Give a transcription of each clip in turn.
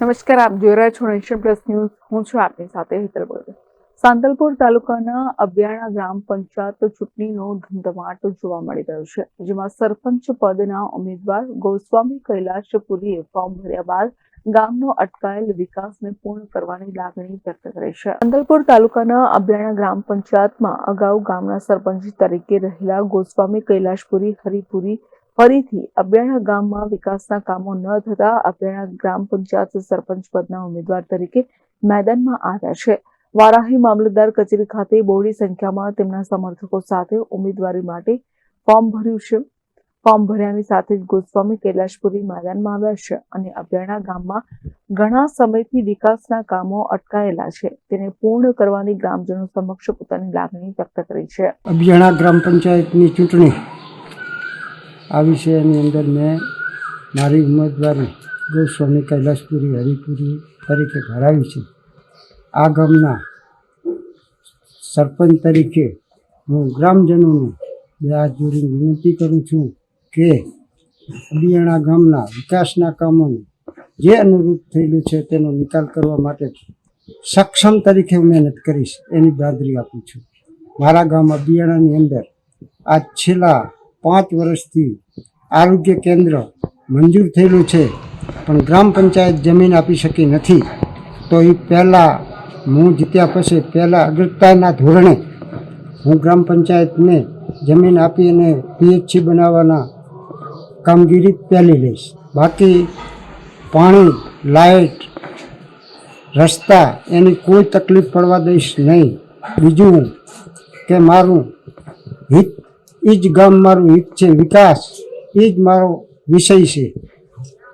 નમસ્કાર, આપ જોઈ રહ્યા છો નેશન પ્લસ ન્યૂઝ હું છું આપની સાથે હિતલ બોલે સાંતલપુર તાલુકાના અબિયાણા ગ્રામ પંચાયત ચૂંટણીનો ધમધમાટ જોવા મળી રહ્યો છે, જેમાં સરપંચ પદના ઉમેદવાર ગોસ્વામી કૈલાશપુરીએ ફોર્મ ભર્યા બાદ ગામનો અટકાયેલ વિકાસને પૂર્ણ કરવાની લાગણી વ્યક્ત કરી છે. સાંતલપુર તાલુકાના અબિયાણા ગ્રામ પંચાયતમાં અગાઉ ગામના સરપંચ તરીકે રહેલા ગોસ્વામી કૈલાશપુરી હરિપુરી ફરીથી અબિયાણા ગામમાં વિકાસના કામો ન થતા અબિયાણા ગ્રામ પંચાયત સરપંચ પદના ઉમેદવાર તરીકે મેદાનમાં આવ્યા છે. વારાહી મામલતદાર કચેરી ખાતે બહોળી સંખ્યામાં તેમના સમર્થકો સાથે ઉમેદવારી માટે ફોર્મ ભર્યું છે. ફોર્મ ભર્યાની સાથે જ ગોસ્વામી કૈલાશપુરી મેદાનમાં આવ્યા છે અને અબિયાણા ગામમાં ઘણા સમયથી વિકાસના કામો અટકાયેલા છે. તેને પૂર્ણ કરવાની ગ્રામજનો સમક્ષ પોતાની લાગણી વ્યક્ત કરી છે. અભિયાણા ગ્રામ પંચાયતની ચૂંટણી આવી છે એની અંદર મેં મારી ઉમેદવારી ગોસ્વામી કૈલાસપુરી, હરિપુરી તરીકે ભરાવી છે. આ ગામના સરપંચ તરીકે હું ગ્રામજનોને બે હાથ જોડીને વિનંતી કરું છું કે અબિયાણા ગામના વિકાસના કામોને જે અનુરૂપ થયેલું છે તેનો નિકાલ કરવા માટે સક્ષમ તરીકે હું મહેનત કરીશ એની બાદરી આપું છું. મારા ગામ અબિયાણાની અંદર આ છેલ્લા પાંચ વર્ષથી આરોગ્ય કેન્દ્ર મંજૂર થયેલું છે, પણ ગ્રામ પંચાયત જમીન આપી શકી નથી. તો એ પહેલાં હું જીત્યા પછી પહેલાં અગ્રતાના ધોરણે હું ગ્રામ પંચાયતને જમીન આપી અને પીએચસી બનાવવાના કામગીરી પહેલી લઈશ. બાકી પાણી, લાઇટ, રસ્તા એની કોઈ તકલીફ પડવા દઈશ નહીં. બીજું કે મારું હિત એ જ ગામ મારું હિત છે, વિકાસ. એ જ મારો વિષય છે.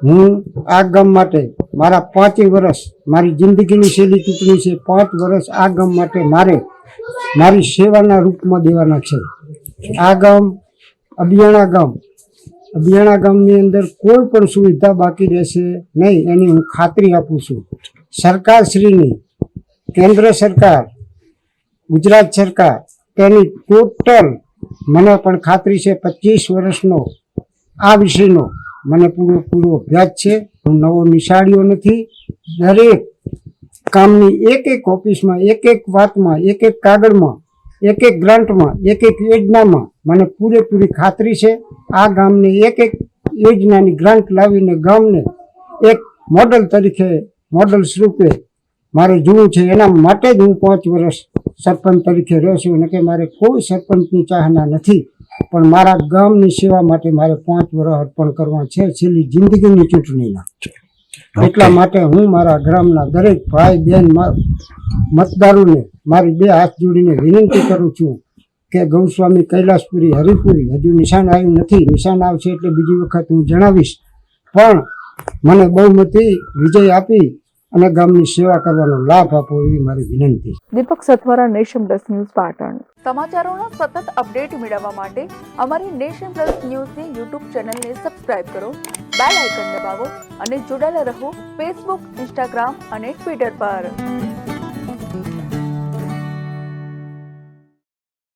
હું આ ગામ માટે મારા પાંચેય વર્ષ, મારી જિંદગીની છેલ્લી ચૂંટણી છે, પાંચ વર્ષ આ ગામ માટે મારે મારી સેવાના રૂપમાં દેવાના છે. આ ગામ અબિયાણા ગામ અબિયાણા ગામની અંદર કોઈ પણ સુવિધા બાકી રહેશે નહીં એની હું ખાતરી આપું છું. સરકારશ્રીની, કેન્દ્ર સરકાર, ગુજરાત સરકાર, તેની ટોટલ મને પણ ખાતરી છે, પચીસ વર્ષનો આ વિષયનો મને પૂરો પૂરો અભ્યાસ છે. હું નવો નિશાળ્યો નથી. દરેક કામની એક એક ઓફિસમાં એક એક વાતમાં એક એક કાગળમાં એક એક ગ્રાન્ટમાં એક એક યોજનામાં મને પૂરેપૂરી ખાતરી છે. આ ગામને એક એક યોજનાની ગ્રાન્ટ લાવીને ગામને એક મોડલ તરીકે, મોડલ સ્વરૂપે મારે જોવું છે. એના માટે જ હું પાંચ વર્ષ સરપંચ તરીકે રહ્યો છું અને કે મારે કોઈ સરપંચની ચાહના નથી પણ મારા ગામની સેવા માટે મારે પાંચ વર્ષ અર્પણ કરવા છે છેલ્લી જિંદગીની ચૂંટણીના. એટલા માટે હું મારા ગ્રામના દરેક ભાઈ બહેન મતદારોને મારી બે હાથ જોડીને વિનંતી કરું છું કે ગૌસ્વામી કૈલાસપુરી હરિપુરી હજુ નિશાન આવ્યું નથી નિશાન આવશે એટલે બીજી વખત હું જણાવીશ. પણ મને બહુમતી વિજય આપી અને ગામની સેવા કરવાનો લાભ આપો એવી મારી વિનંતી Deepak Sathvara Nation Plus News Patan. સમાચારોનો સતત અપડેટ મેળવવા માટે અમારી નેશન પ્લસ ન્યૂઝની યુટ્યુબ ચેનલને સબસ્ક્રાઇબ કરો બેલ આઇકન દબાવો અને જોડાયેલા રહો ફેસબુક ઇન્સ્ટાગ્રામ અને ટ્વિટર પર.